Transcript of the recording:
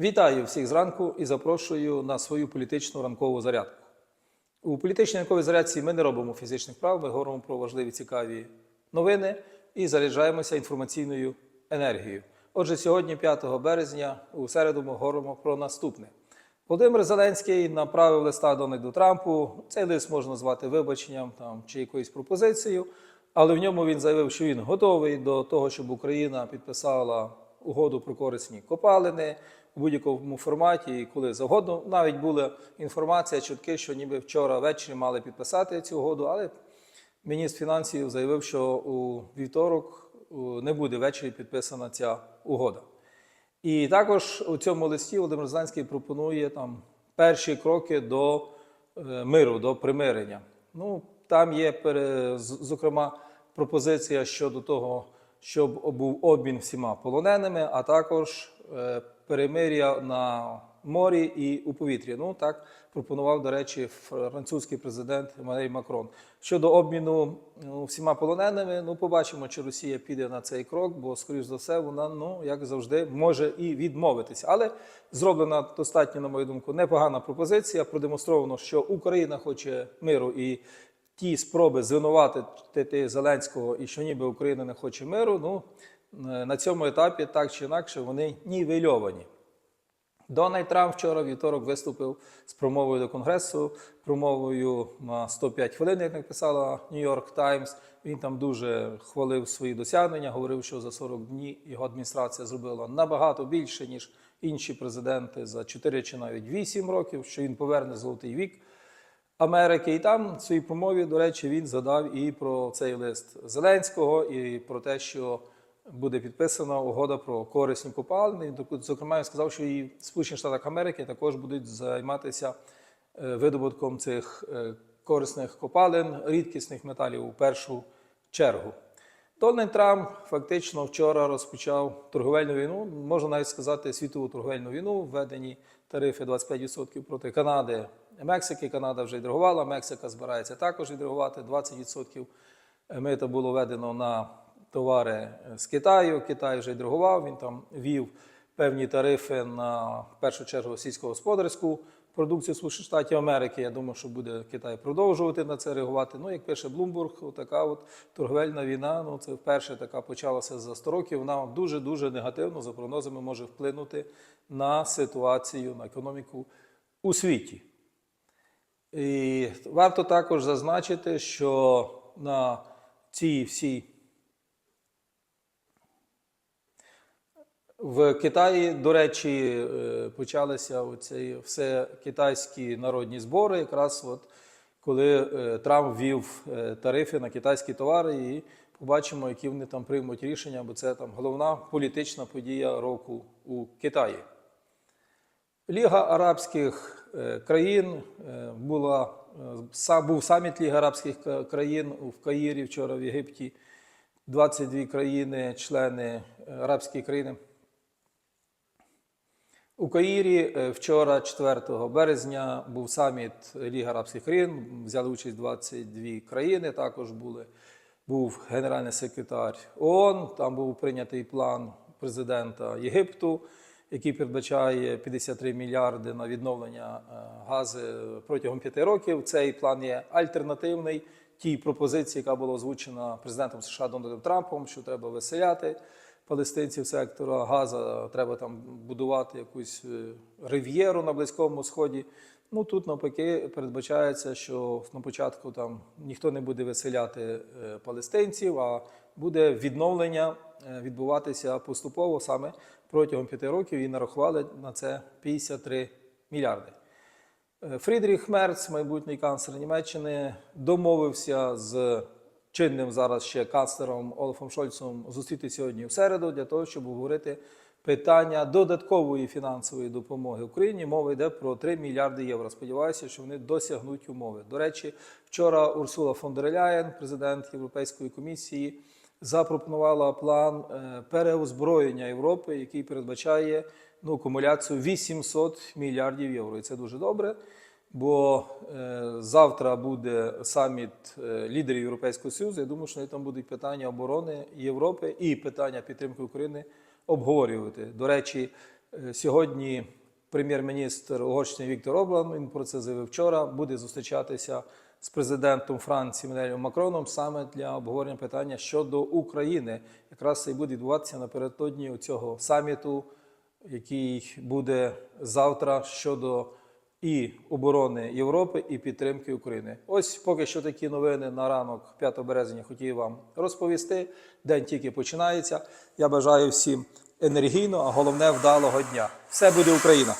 Вітаю всіх зранку і запрошую на свою політичну ранкову зарядку. У політичній ранковій зарядці ми не робимо фізичних прав, ми говоримо про важливі цікаві новини і заряджаємося інформаційною енергією. Отже, сьогодні, 5 березня, у середу ми говоримо про наступне. Володимир Зеленський направив листа Дональду Трампу. Цей лист можна назвати вибаченням там, чи якоюсь пропозицією, але в ньому він заявив, що він готовий до того, щоб Україна підписала угоду про корисні копалини у будь-якому форматі, і коли завгодно. Навіть була інформація, чутки, що ніби вчора ввечері мали підписати цю угоду, але міністр фінансів заявив, що у вівторок не буде ввечері підписана ця угода. І також у цьому листі Володимир Зеленський пропонує там перші кроки до е, миру, до примирення. Ну, там є, зокрема, пропозиція щодо того, щоб був обмін всіма полоненими, а також е, перемир'я на морі і у повітрі. Ну так пропонував, до речі, французький президент Еммануель Макрон. Щодо обміну ну, всіма полоненими, ну побачимо, чи Росія піде на цей крок, бо, скоріш за все, вона, ну як завжди, може і відмовитися. Але зроблена достатньо, на мою думку, непогана пропозиція. Продемонстровано, що Україна хоче миру і ті спроби звинуватити Зеленського і що ніби Україна не хоче миру. Ну е, на цьому етапі так чи інакше вони нівельовані. Дональд Трамп вчора вівторок виступив з промовою до Конгресу, промовою на 105 хвилин, як написала Нью-Йорк Таймс. Він там дуже хвалив свої досягнення, говорив, що за 40 днів його адміністрація зробила набагато більше, ніж інші президенти за 4 чи навіть 8 років, що він поверне золотий вік. Америки. І там в своїй промові, до речі, він згадав і про цей лист Зеленського, і про те, що буде підписана угода про корисні копалини. Зокрема, він сказав, що і в Штати Америки також будуть займатися е, видобутком цих е, корисних копалин, рідкісних металів у першу чергу. Дональд Трамп фактично вчора розпочав торговельну війну, можна навіть сказати, світову торговельну війну, введені тарифи 25% проти Канади, Мексики. Канада вже відреагувала, Мексика збирається також відреагувати. 20% мита було введено на товари з Китаю. Китай вже відреагував, він там ввів певні тарифи на в першу чергу сільськогосподарську продукцію Сполучених Штатів Америки. Я думаю, що буде Китай продовжувати на це реагувати. Ну, як пише Блумбург, така от торговельна війна. Ну це вперше така почалася за 100 років. Вона дуже дуже негативно за прогнозами може вплинути на ситуацію, на економіку у світі. І варто також зазначити, що на цій всій В Китаї, до речі, е, почалися оці все китайські народні збори, якраз от коли е, Трамп ввів е, тарифи на китайські товари, і побачимо, які вони там приймуть рішення, бо це там головна політична подія року у Китаї. Ліга арабських країн була був саміт Ліги арабських країн в Каїрі вчора в Єгипті. 22 країни, члени арабської країни. У Каїрі е, вчора, 4 березня, був саміт Ліги арабських країн. Взяли участь 22 країни. Також були, був генеральний секретар ООН. Там був прийнятий план президента Єгипту, який передбачає 53 мільярди на відновлення е, гази протягом п'яти років. Цей план є альтернативний тій пропозиції, яка була озвучена президентом США Дональдом Трампом, що треба виселяти палестинців сектора Газа, треба там будувати якусь е, рив'єру на Близькому Сході. Ну тут навпаки передбачається, що на початку там ніхто не буде виселяти е, палестинців, а буде відновлення е, відбуватися поступово саме протягом п'яти років і нарахували на це 53 мільярди. Фрідріх Мерц, майбутній канцлер Німеччини, домовився з чинним зараз ще канцлером Олафом Шольцем зустріти сьогодні в середу для того, щоб обговорити питання додаткової фінансової допомоги Україні. Мова йде про 3 мільярди євро. Сподіваюся, що вони досягнуть умови. До речі, вчора Урсула фон дер Ляєн, президент Європейської комісії, запропонувала план е, переозброєння Європи, який передбачає ну, акумуляцію 800 мільярдів євро. І це дуже добре. Бо е, завтра буде саміт е, лідерів Європейського Союзу. Я думаю, що там будуть питання оборони Європи і питання підтримки України обговорювати. До речі, Е, Сьогодні прем'єр-міністр Угорщини Віктор Орбан, він про це заявив вчора, буде зустрічатися з президентом Франції Менелем Макроном саме для обговорення питання щодо України. Якраз це і буде відбуватися напередодні цього саміту, який буде завтра щодо і оборони Європи, і підтримки України. Ось поки що такі новини на ранок 5 березня хотів вам розповісти. День тільки починається. Я бажаю всім енергійно, а головне вдалого дня. Все буде Україна!